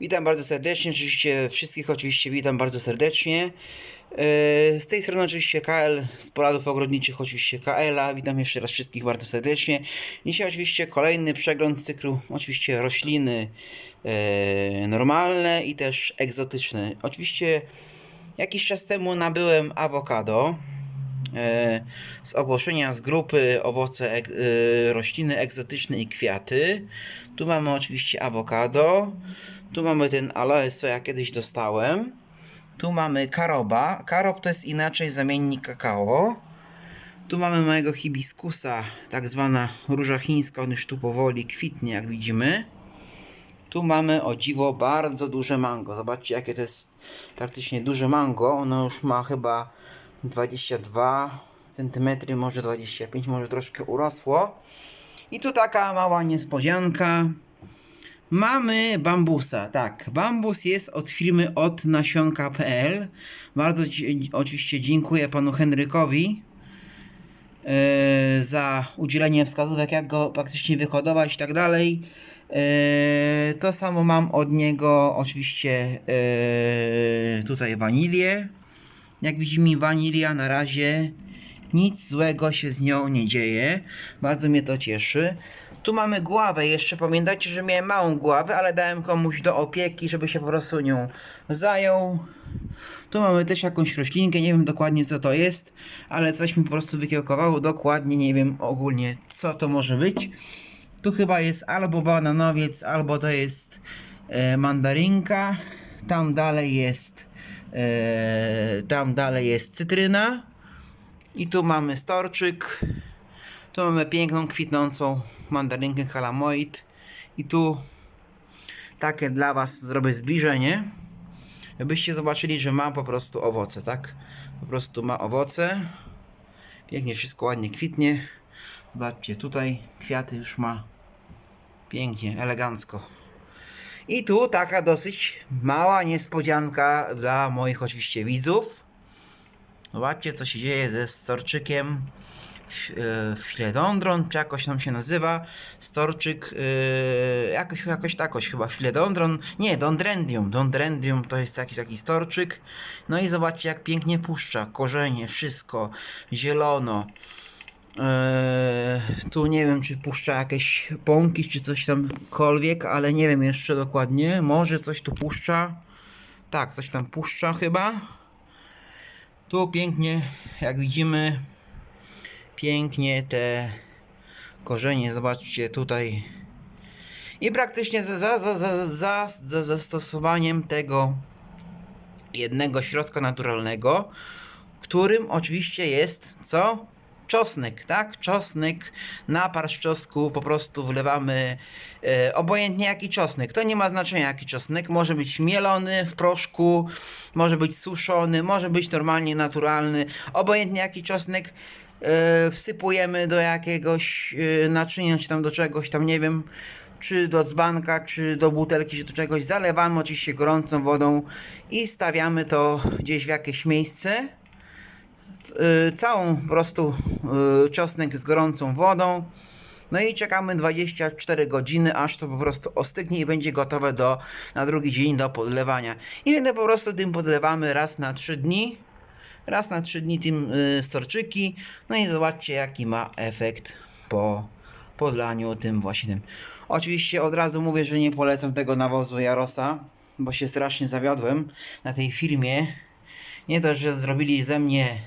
Witam bardzo serdecznie, oczywiście wszystkich oczywiście witam bardzo serdecznie. E, Z tej strony oczywiście KL, z poradów ogrodniczych oczywiście KL-a. Witam jeszcze raz wszystkich bardzo serdecznie. Dzisiaj oczywiście kolejny przegląd cyklu, oczywiście rośliny e, normalne i też egzotyczne. Oczywiście jakiś czas temu nabyłem awokado e, z ogłoszenia z grupy owoce rośliny egzotyczne i kwiaty. Tu mamy oczywiście awokado. Tu mamy ten aloe, co ja kiedyś dostałem. Tu mamy karoba. Karob to jest inaczej zamiennik kakao. Tu mamy mojego hibiskusa, tak zwana róża chińska, on już tu powoli kwitnie, jak widzimy. Tu mamy o dziwo bardzo duże mango. Zobaczcie, jakie to jest praktycznie duże mango. Ono już ma chyba 22 cm, może 25, może troszkę urosło. I tu taka mała niespodzianka. Mamy bambusa, tak. Bambus jest od firmy od nasionka.pl. Bardzo ci, oczywiście dziękuję panu Henrykowi e, za udzielenie wskazówek, jak go praktycznie wyhodować i tak dalej. E, to samo mam od niego oczywiście e, tutaj wanilię. Jak widzimy wanilia na razie nic złego się z nią nie dzieje. Bardzo mnie to cieszy. Tu mamy gławę jeszcze. Pamiętajcie, że miałem małą gławę, ale dałem komuś do opieki, żeby się po prostu nią zajął. Tu mamy też jakąś roślinkę, nie wiem dokładnie co to jest, ale coś mi po prostu wykiełkowało. Dokładnie nie wiem ogólnie co to może być. Tu chyba jest albo bananowiec, albo to jest e, mandarynka. Tam dalej jest e, tam dalej jest cytryna. I tu mamy storczyk. Tu mamy piękną, kwitnącą mandarynkę halamoid. I tu takie dla Was zrobię zbliżenie. Żebyście zobaczyli, że ma po prostu owoce, tak? Po prostu ma owoce. Pięknie wszystko ładnie kwitnie. Zobaczcie, tutaj kwiaty już ma pięknie, elegancko. I tu taka dosyć mała niespodzianka dla moich oczywiście widzów. Zobaczcie, co się dzieje ze storczykiem e, Filedondron, czy jakoś tam się nazywa. Storczyk, e, jakoś, jakoś takoś chyba, Filedondron. Nie, Dondrendium. Dondrendium to jest taki, taki storczyk. No i zobaczcie, jak pięknie puszcza. Korzenie, wszystko, zielono. Eee, tu nie wiem, czy puszcza jakieś pąki, czy coś tamkolwiek, ale nie wiem jeszcze dokładnie. Może coś tu puszcza. Tak, coś tam puszcza chyba. Tu pięknie, jak widzimy, pięknie te korzenie, zobaczcie tutaj. I praktycznie za, za, za, za, za, za zastosowaniem tego jednego środka naturalnego, którym oczywiście jest co? Czosnek, tak? Czosnek, napar z czosnku, po prostu wlewamy e, obojętnie jaki czosnek. To nie ma znaczenia jaki czosnek. Może być mielony w proszku, może być suszony, może być normalnie naturalny. Obojętnie jaki czosnek e, wsypujemy do jakiegoś e, naczynia, czy tam do czegoś, tam nie wiem, czy do dzbanka, czy do butelki, czy do czegoś. Zalewamy oczywiście gorącą wodą i stawiamy to gdzieś w jakieś miejsce całą po prostu y, czosnek z gorącą wodą. No i czekamy 24 godziny, aż to po prostu ostygnie i będzie gotowe do, na drugi dzień do podlewania. I wtedy po prostu tym podlewamy raz na 3 dni. Raz na 3 dni tym y, storczyki. No i zobaczcie jaki ma efekt po podlaniu tym właśnie tym. Oczywiście od razu mówię, że nie polecam tego nawozu Jarosa, bo się strasznie zawiodłem na tej firmie. Nie to, że zrobili ze mnie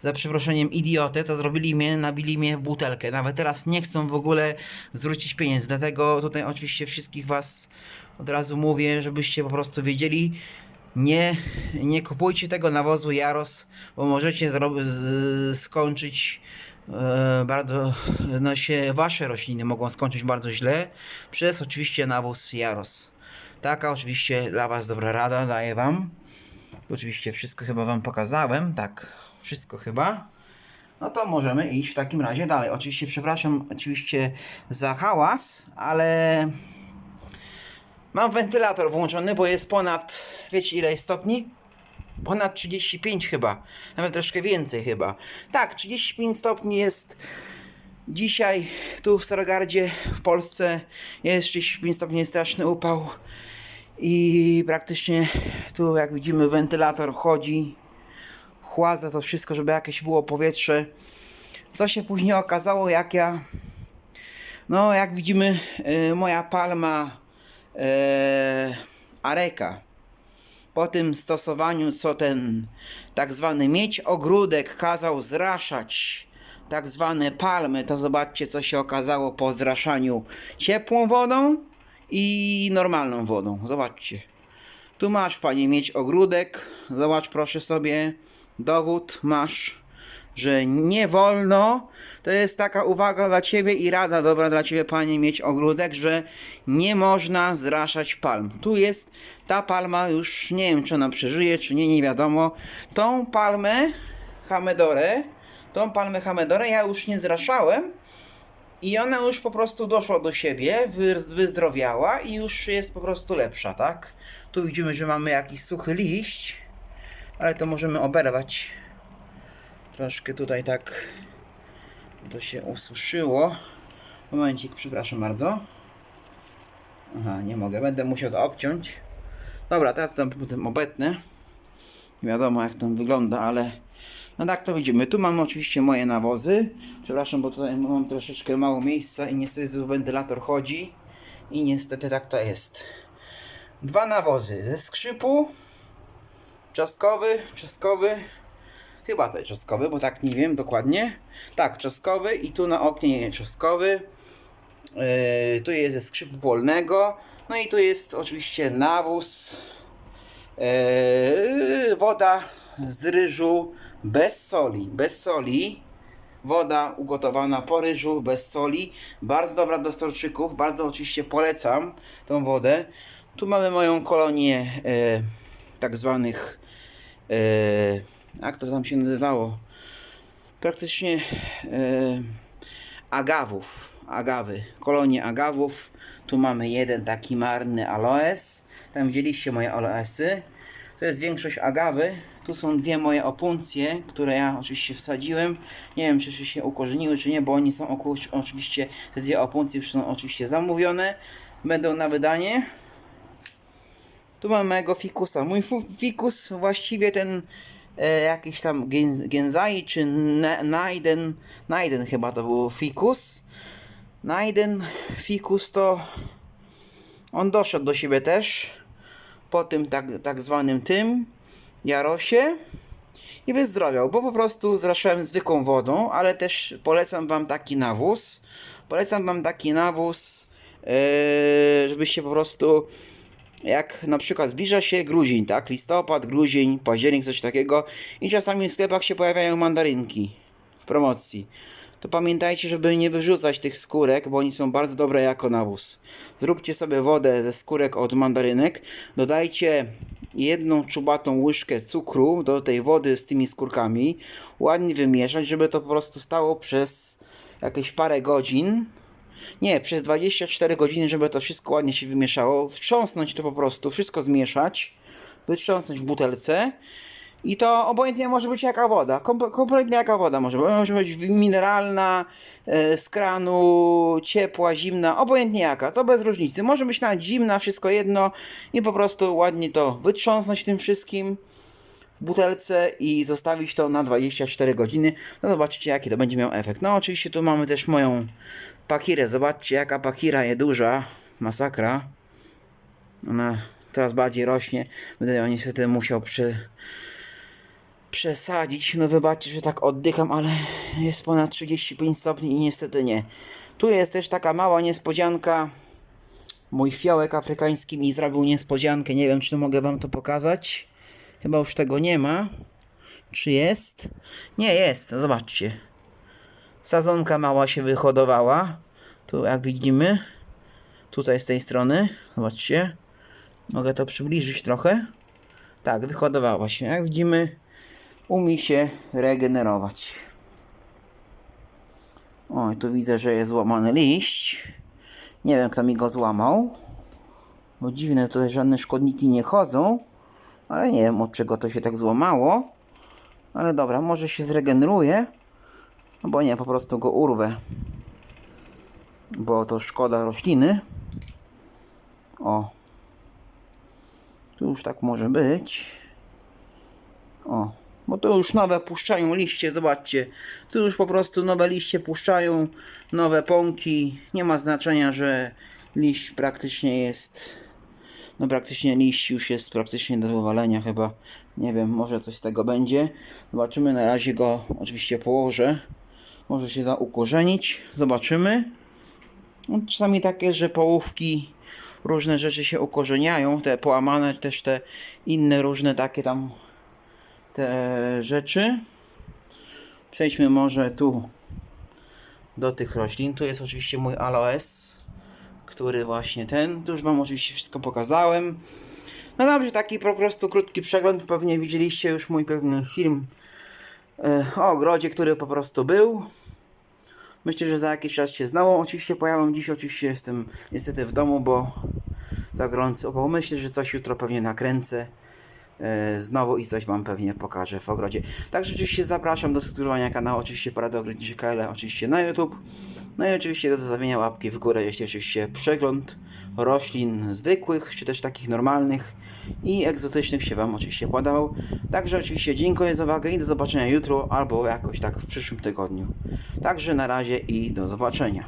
za przeproszeniem idiotę, to zrobili mnie, nabili mnie w butelkę. Nawet teraz nie chcą w ogóle zwrócić pieniędzy. Dlatego tutaj oczywiście wszystkich was od razu mówię, żebyście po prostu wiedzieli, nie, nie kupujcie tego nawozu Jaros, bo możecie z- skończyć e, bardzo, no się, wasze rośliny mogą skończyć bardzo źle przez oczywiście nawóz Jaros. Taka oczywiście dla was dobra rada daję wam. Oczywiście wszystko chyba wam pokazałem, tak, wszystko chyba. No to możemy iść w takim razie dalej. Oczywiście przepraszam oczywiście za hałas, ale mam wentylator włączony, bo jest ponad, wiecie ile jest stopni? Ponad 35 chyba, nawet troszkę więcej chyba. Tak, 35 stopni jest dzisiaj tu w Starogardzie w Polsce. Jest 35 stopni, straszny upał. I praktycznie tu jak widzimy wentylator chodzi, chładza to wszystko, żeby jakieś było powietrze. Co się później okazało, jak ja, no jak widzimy, y, moja palma e, areka po tym stosowaniu, co ten tak zwany mieć ogródek kazał zraszać tak zwane palmy, to zobaczcie, co się okazało po zraszaniu ciepłą wodą i normalną wodą. Zobaczcie. Tu masz, panie, mieć ogródek. Zobacz, proszę sobie, dowód masz, że nie wolno. To jest taka uwaga dla ciebie i rada dobra dla ciebie, panie, mieć ogródek, że nie można zraszać palm. Tu jest ta palma, już nie wiem, czy ona przeżyje, czy nie, nie wiadomo. Tą palmę, Hamedorę, tą palmę Hamedorę ja już nie zraszałem. I ona już po prostu doszła do siebie, wy- wyzdrowiała i już jest po prostu lepsza, tak? Tu widzimy, że mamy jakiś suchy liść, ale to możemy oberwać. Troszkę tutaj tak to się ususzyło. Momencik, przepraszam bardzo. Aha, nie mogę, będę musiał to obciąć. Dobra, teraz tam potem obetnę. Nie wiadomo jak to wygląda, ale no tak to widzimy. Tu mam oczywiście moje nawozy. Przepraszam, bo tutaj mam troszeczkę mało miejsca i niestety tu wentylator chodzi. I niestety tak to jest. Dwa nawozy ze skrzypu. Czosnkowy, czosnkowy. Chyba to czosnkowy, bo tak nie wiem dokładnie. Tak, czosnkowy i tu na oknie czosnkowy. Yy, tu jest ze skrzypu polnego. No i tu jest oczywiście nawóz. Yy, woda z ryżu bez soli. Bez soli. Woda ugotowana po ryżu, bez soli. Bardzo dobra do storczyków. Bardzo oczywiście polecam tą wodę. Tu mamy moją kolonię e, tak zwanych. E, jak to tam się nazywało? Praktycznie e, agawów. Agawy. Kolonię agawów. Tu mamy jeden taki marny aloes. Tam widzieliście moje aloesy. To jest większość agawy. Tu są dwie moje opuncje, które ja oczywiście wsadziłem. Nie wiem, czy się ukorzeniły, czy nie, bo oni są oku- oczywiście, te dwie opuncje już są oczywiście zamówione. Będą na wydanie. Tu mamy mojego fikusa. Mój fikus właściwie ten e, jakiś tam gen, genzai czy na- Naiden, Naiden chyba to był fikus. Naiden fikus to on doszedł do siebie też po tym tak, tak zwanym tym Jarosie i wyzdrowiał, bo po prostu zraszałem zwykłą wodą, ale też polecam wam taki nawóz. Polecam wam taki nawóz, yy, żebyście po prostu jak na przykład zbliża się grudzień, tak? Listopad, grudzień, październik, coś takiego i czasami w sklepach się pojawiają mandarynki w promocji. To pamiętajcie, żeby nie wyrzucać tych skórek, bo oni są bardzo dobre jako nawóz. Zróbcie sobie wodę ze skórek od mandarynek, dodajcie jedną czubatą łyżkę cukru do tej wody z tymi skórkami, ładnie wymieszać, żeby to po prostu stało przez jakieś parę godzin, nie, przez 24 godziny, żeby to wszystko ładnie się wymieszało, wstrząsnąć to po prostu, wszystko zmieszać, wytrząsnąć w butelce i to obojętnie może być jaka woda, kom- kompletnie jaka woda może być, może być mineralna, e, z kranu, ciepła, zimna, obojętnie jaka, to bez różnicy, może być nawet zimna, wszystko jedno i po prostu ładnie to wytrząsnąć tym wszystkim w butelce i zostawić to na 24 godziny, no zobaczycie jaki to będzie miał efekt. No oczywiście tu mamy też moją pakirę, zobaczcie jaka pakira jest duża, masakra. Ona coraz bardziej rośnie, będę ją niestety musiał przesadzić. No wybaczcie, że tak oddycham, ale jest ponad 35 stopni i niestety nie. Tu jest też taka mała niespodzianka. Mój fiołek afrykański mi zrobił niespodziankę. Nie wiem, czy tu mogę wam to pokazać. Chyba już tego nie ma. Czy jest? Nie jest, zobaczcie. Sadzonka mała się wyhodowała. Tu jak widzimy. Tutaj z tej strony. Zobaczcie. Mogę to przybliżyć trochę. Tak, wyhodowała się. Jak widzimy, umie się regenerować. Oj, tu widzę, że jest złamany liść. Nie wiem, kto mi go złamał. Bo dziwne, tutaj żadne szkodniki nie chodzą. Ale nie wiem, od czego to się tak złamało. Ale dobra, może się zregeneruje. Albo nie, po prostu go urwę. Bo to szkoda rośliny. O. Tu już tak może być. O, bo tu już nowe puszczają liście, zobaczcie. Tu już po prostu nowe liście puszczają, nowe pąki. Nie ma znaczenia, że liść praktycznie jest. No praktycznie liść już jest praktycznie do wywalenia chyba. Nie wiem, może coś z tego będzie. Zobaczymy, na razie go oczywiście położę. Może się da ukorzenić. Zobaczymy. No, czasami takie, że połówki, różne rzeczy się ukorzeniają. Te połamane, też te inne różne takie tam te rzeczy. Przejdźmy może tu do tych roślin. Tu jest oczywiście mój aloes, który właśnie ten. Tu już Wam oczywiście wszystko pokazałem. No dobrze, taki po prostu krótki przegląd. Pewnie widzieliście już mój pewny film o ogrodzie, który po prostu był. Myślę, że za jakiś czas się znowu oczywiście pojawią. Dziś oczywiście jestem niestety w domu, bo za gorąco, bo myślę, że coś jutro pewnie nakręcę e, znowu i coś Wam pewnie pokażę w ogrodzie. Także oczywiście zapraszam do subskrybowania kanału, oczywiście Porady Ogrodnicze KL, oczywiście na YouTube. No i oczywiście do zostawienia łapki w górę, jeśli oczywiście przegląd roślin zwykłych, czy też takich normalnych i egzotycznych się Wam oczywiście podobał. Także oczywiście dziękuję za uwagę i do zobaczenia jutro albo jakoś tak w przyszłym tygodniu. Także na razie i do zobaczenia.